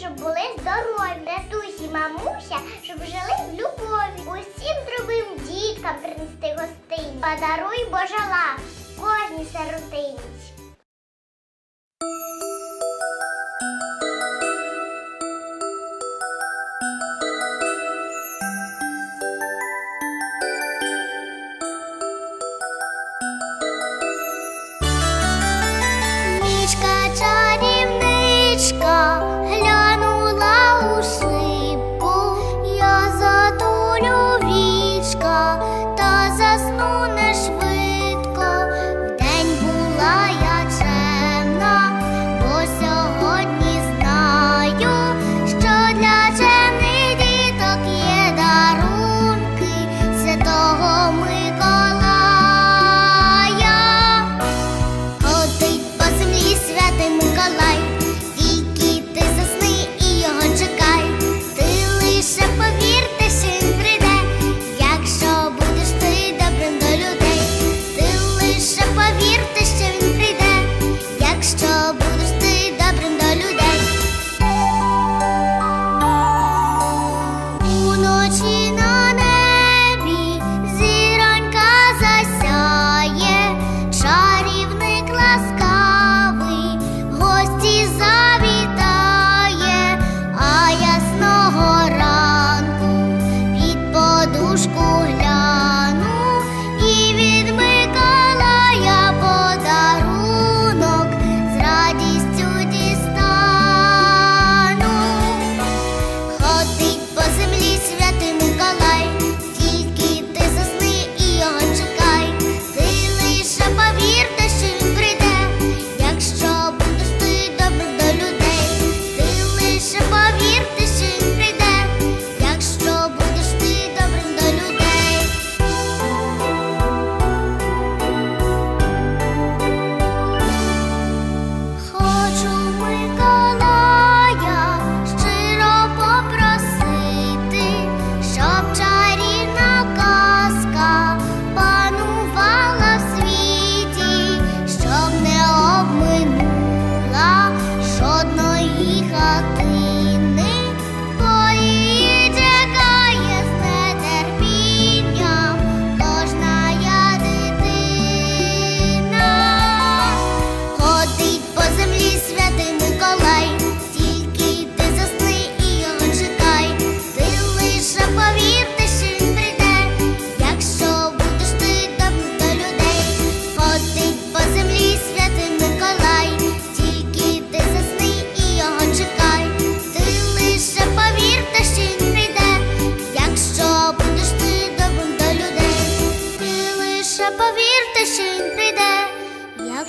щоб були здорові. Дедусі, мамуся, щоб жили в любові. Усім другим діткам принести гостинь. Подаруй Божа ласка кожній сиротинці.